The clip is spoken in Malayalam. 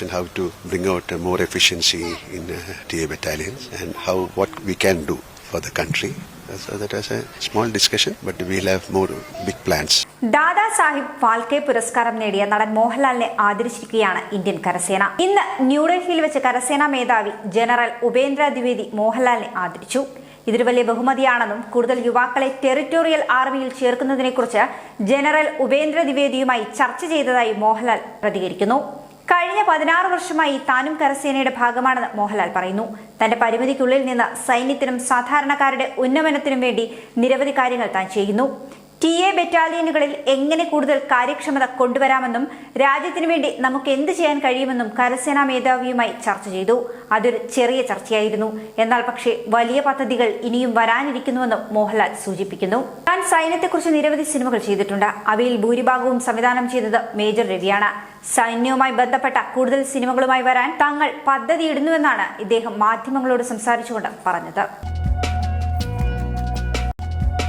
discussion how to bring out more efficiency in uh, TA battalions and how what we can do for the country. So that was a small discussion, but we'll have more big plans. Dada Sahib Phalke പുരസ്കാരം നേടിയ നടൻ മോഹൻലാലിനെ ആദരിച്ചിരിക്കുകയാണ് ഇന്ത്യൻ കരസേന ഇന്ന് ന്യൂഡൽഹിയിൽ വെച്ച് കരസേനാ മേധാവി ജനറൽ ഉപേന്ദ്ര ദ്വിവേദി മോഹൻലാലിനെ ആദരിച്ചു ഇതൊരു വലിയ ബഹുമതിയാണെന്നും കൂടുതൽ യുവാക്കളെ ടെറിറ്റോറിയൽ ആർമിയിൽ ചേർക്കുന്നതിനെക്കുറിച്ച് ജനറൽ ഉപേന്ദ്ര ദ്വിവേദിയുമായി ചർച്ച ചെയ്തതായി മോഹൻലാൽ പ്രതികരിക്കുന്നു പതിനാറ് വർഷമായി താനും കരസേനയുടെ ഭാഗമാണെന്ന് മോഹൻലാൽ പറയുന്നു. തന്റെ പരിമിതിക്കുള്ളിൽ നിന്ന് സൈന്യത്തിനും സാധാരണക്കാരുടെ ഉന്നമനത്തിനും വേണ്ടി നിരവധി കാര്യങ്ങൾ താൻ ചെയ്യുന്നു. ടി എ ബറ്റാലിയനുകളിൽ എങ്ങനെ കൂടുതൽ കാര്യക്ഷമത കൊണ്ടുവരാമെന്നും രാജ്യത്തിനു വേണ്ടി നമുക്ക് എന്ത് ചെയ്യാൻ കഴിയുമെന്നും കരസേനാ മേധാവിയുമായി ചർച്ച ചെയ്തു. അതൊരു ചെറിയ ചർച്ചയായിരുന്നു. എന്നാൽ പക്ഷേ വലിയ പദ്ധതികൾ ഇനിയും വരാനിരിക്കുന്നുവെന്നും മോഹൻലാൽ സൂചിപ്പിക്കുന്നു. താൻ സൈന്യത്തെക്കുറിച്ച് നിരവധി സിനിമകൾ ചെയ്തിട്ടുണ്ട്. അവയിൽ ഭൂരിഭാഗവും സംവിധാനം ചെയ്തത് മേജർ രവിയാണ്. സൈന്യവുമായി ബന്ധപ്പെട്ട കൂടുതൽ സിനിമകളുമായി വരാൻ തങ്ങൾ പദ്ധതിയിടുന്നുവെന്നാണ് ഇദ്ദേഹം മാധ്യമങ്ങളോട് സംസാരിച്ചുകൊണ്ട് പറഞ്ഞത്.